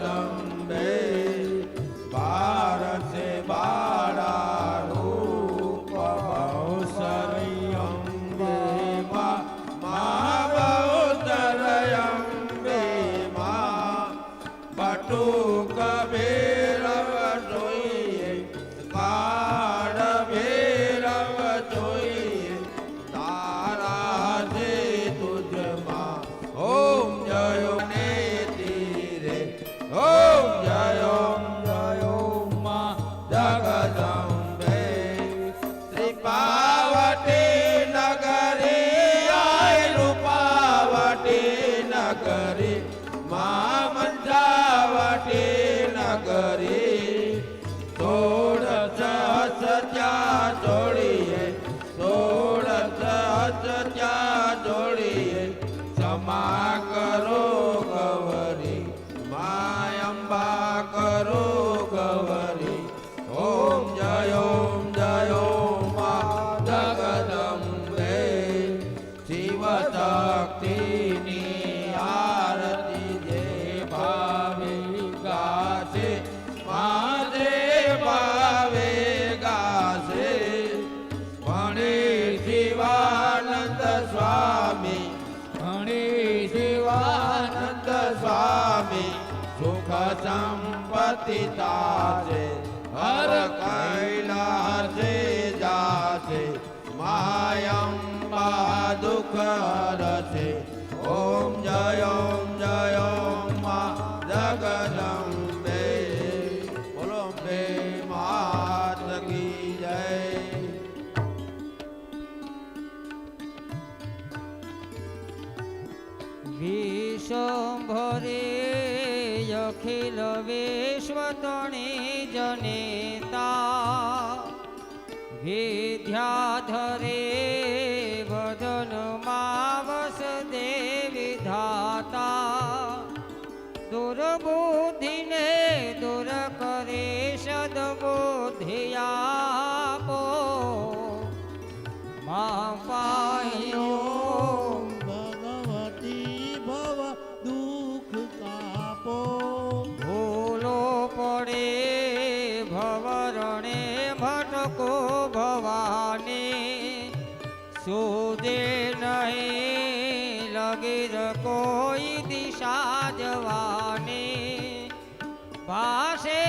Adam. જાતિ તાજે હર કૈલાસે જાજે માયંબા દુઃખ હરસે ઓમ જય ઓમ જય ઓમ મા જગદંબે, બોલો અંબે માત કી અખિલ વિશ્વ તણે જનેતા. વિદ્યા ધરે વદન માવસ દેવી ધાતા. દુર્બુદ્ધિને દૂર કરે સદબુદ્ધિયા. સુદે નહીં લગીર કોઈ દિશા જવાની. પાસે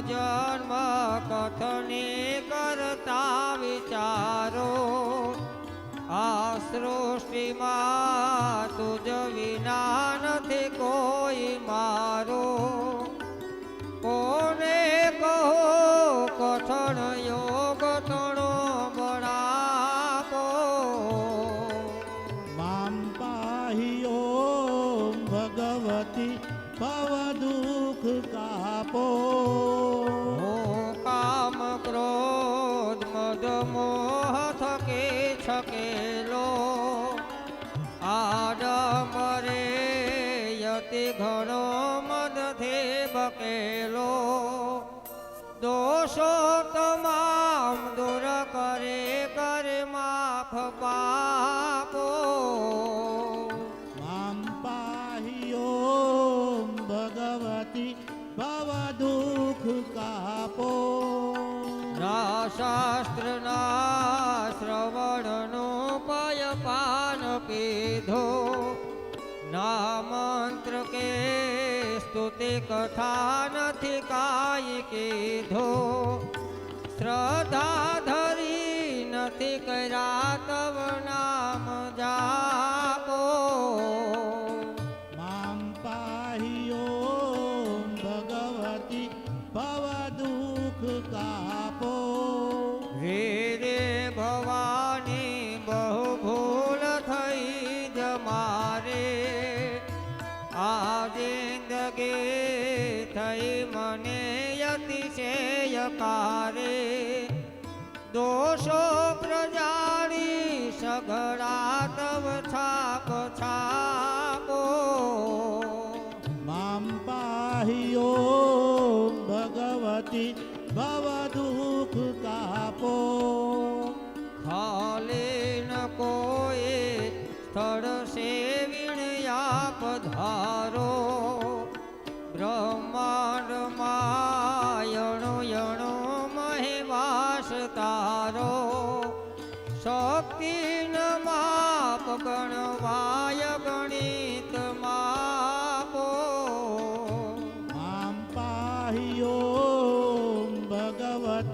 જન્મ કથને કરતા વિચારો આશરો પુરુષોત્તમ સ્તુતિ કથા નથી કાંઈ કીધો. શ્રદ્ધા ધરી નથી કર્યા તવ નામ જા. કારે દોષો પ્રજાળી સઘળા તવ છાપ છાપો. મામ પાહિયો ભગવતી ભવ દુઃખ કાપો. ખાલે ન કોઈ સ્થળ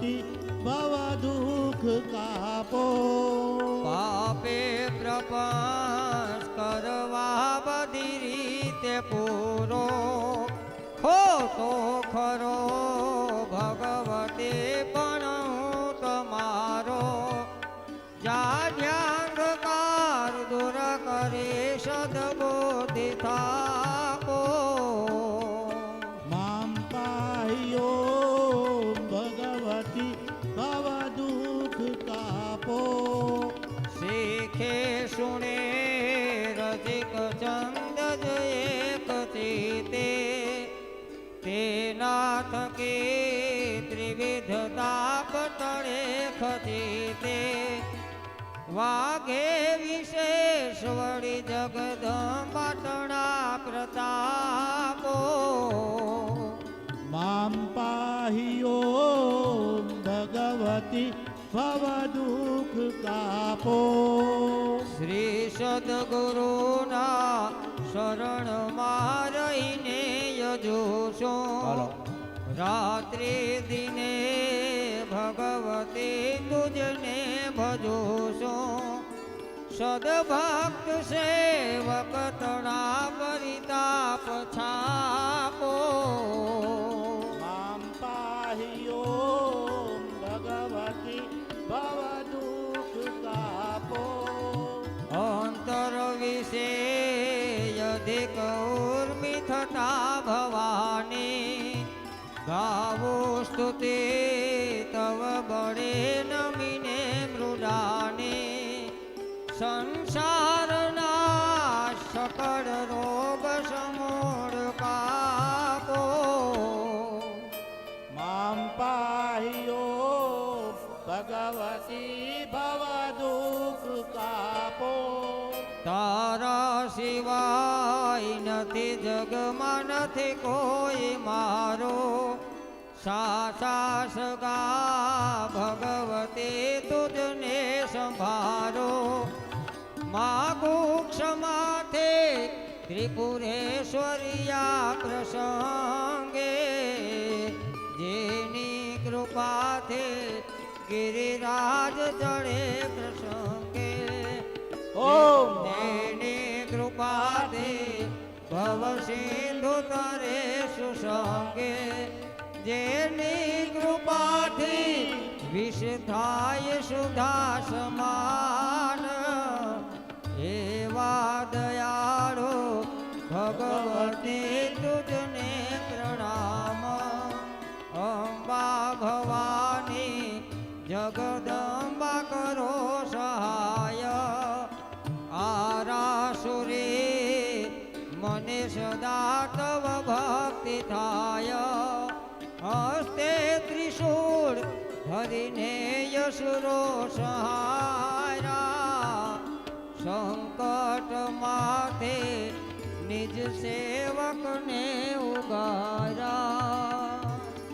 કોટી ભવ દુઃખ કાપો. પાપે પ્રપંચ કરવા બધી રીતે પૂરો. ખોટો ખરો કેશવણી જગદંબટણા પ્રતાપો. મામ પાહિયો ભગવતી ભવદુઃખ કાપો. શ્રી સદગુરુના શરણ મારઈને યજોશો રાત્રે દિને ભગવતી તુજને ભજોશો સદભક્ત સેવક તણા પરિતા પછાપો મામ પાહી ઓમ ભગવતી ભવ દુઃખ કાપો. અંતર વિશે અધિક ઉર્મિ ભવાની. ગાવો સ્તુતિ તવ બળે ન સંસારના સકળ રોગ સમૂળ કાપો મામ પાહિયો ભગવતી ભવ દુઃખ કાપો. તારા સિવાય નથી જગમાં નથી કોઈ મારો. સાસા સગા ભગવતી તુજને સંભારો. માગુ ક્ષમાથે ત્રિપુરેશ્વરિયા પ્રસંગે. જેની કૃપાથે ગિરિરાજ ચડે પ્રસંગે. ઓમ. જેની કૃપાથે ભવ સિંધુ તરે સુસંગે. જેની કૃપાથી વિષ થાય સુધા સમાન ભગવતી તુજને પ્રણામ અંબા ભવાની જગદંબા કરો સહાય આરાસુરે મને સદા તવ ભક્તિ થાય હસ્તે ત્રિશૂળ હરિને યશુરો સહારા સેવકને ઉગારા.